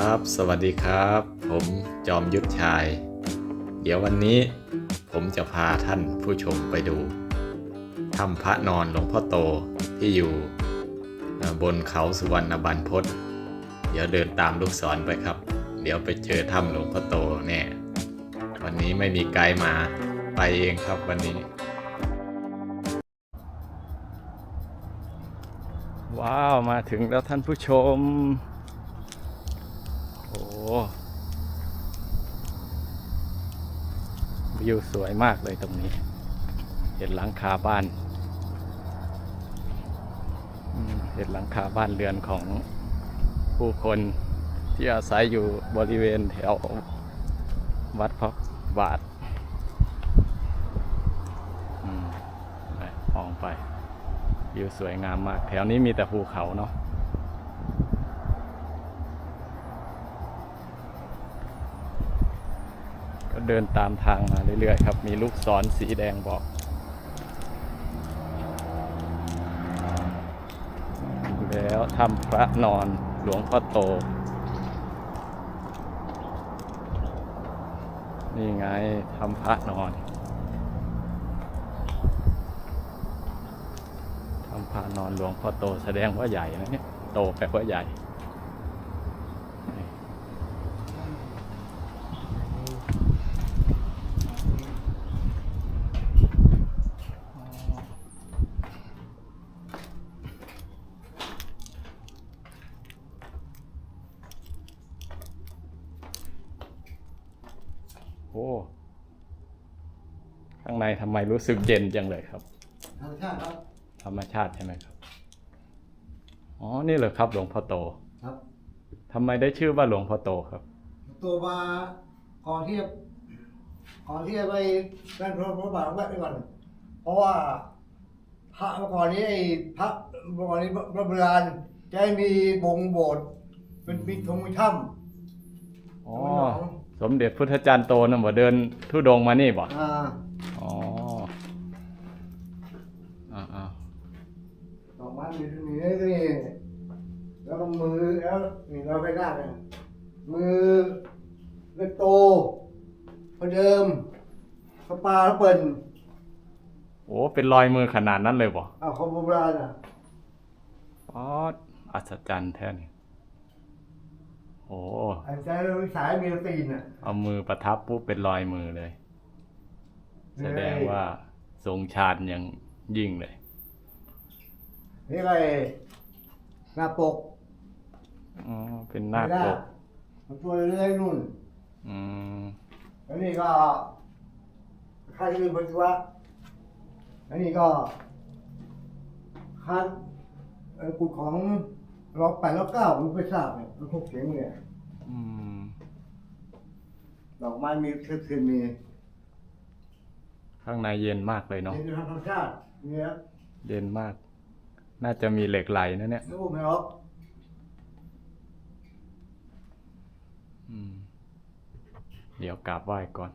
ครับ สวัสดีครับ ผมจอมยุทธชาย เดี๋ยววันนี้ผมจะพาท่านผู้ชมไปดูถ้ำพระนอนหลวงพ่อโตที่อยู่บนเขาสุวรรณบันพศเดี๋ยวเดินตามลูกศรไปครับ เดี๋ยวไปเจอถ้ำหลวงพ่อโตแน่วันนี้ไม่มีไกด์มาไปเองครับวันนี้ ว้าว มาถึงแล้วท่านผู้ชม วิวสวยมากเลยตรงนี้ เห็นหลังคาบ้านเห็นหลังคาบ้านเรือนของผู้คนที่อาศัยอยู่บริเวณแถววัดพระบาทอมองไปวิวสวยงามมาก แถวนี้มีแต่ภูเขาเนาะ เดินตามทางมาเรื่อยๆครับ มีลูกศรสีแดงบอกแล้วทำพระนอนหลวงพ่อโต นี่ไงทำพระนอนทำพระนอนหลวงพ่อโตแสดงว่าใหญ่นะเนี่ย โตแปลว่าใหญ่ โอ้ข้างในทำไมรู้สึกเย็นจังเลยครับ ธรรมชาติครับ ธรรมชาติใช่ไหมครับ อ๋อ นี่เหรอครับ หลวงพ่อโตครับทำไมได้ชื่อว่าหลวงพ่อโตครับ ตัวมาก่อนที่จะก่อนที่จะไปด้านพระพระบาทแวะไปก่อน เพราะว่า พระเมื่อก่อนนี้ไอ้พระเมื่อก่อนนี้พระโบราณจะให้มีบงโบสถ์เป็นมีธงมีถ้อ๋อำ อ๋อ สมเด็จพุทธจารย์โตนะบ่เดินทุดงค์มานี่บ่ อ่าอ๋ออ่าอ่าดอกไม้มีมีนี่นี่แล้วก็มือแล้วนี่เราไปหน้าเนี่ยมือเล็กโตพอเดิมพระปลาแล้วเปิ่นโอ้เป็นรอยมือขนาดนั้นเลยบ่อ้าวของโบราณอะ อ๋ออัศจรรย์แท้นี่ โอ้อันใจเราสายมีตีนอะ เอามือประทับปุ๊บเป็นรอยมือเลย แสดงว่าทรงชาญอย่างยิ่งเลย นี่อะไรหน้าปก อ๋อ เป็นหน้าปกมันตัวเรื่อยๆนู่น อืม แล้วนี่ก็ค่ายืนปัจจุบันแล้วนี่ก็ค่าเอ่อกุดของ ล็อกแปดล็อกเก้ามันไม่ทราบเนี่ยมันคงเสียงเนี่ยอืมดอกไม้มีเครื่องคืนมีข้างในเย็นมากเลยเนาะเป็นธรรมชาติเนี่ยเย็นมาก น่าจะมีเหล็กไหลนะเนี่ยลูกไม่ออกอืมเดี๋ยวกราบไหว้ก่อน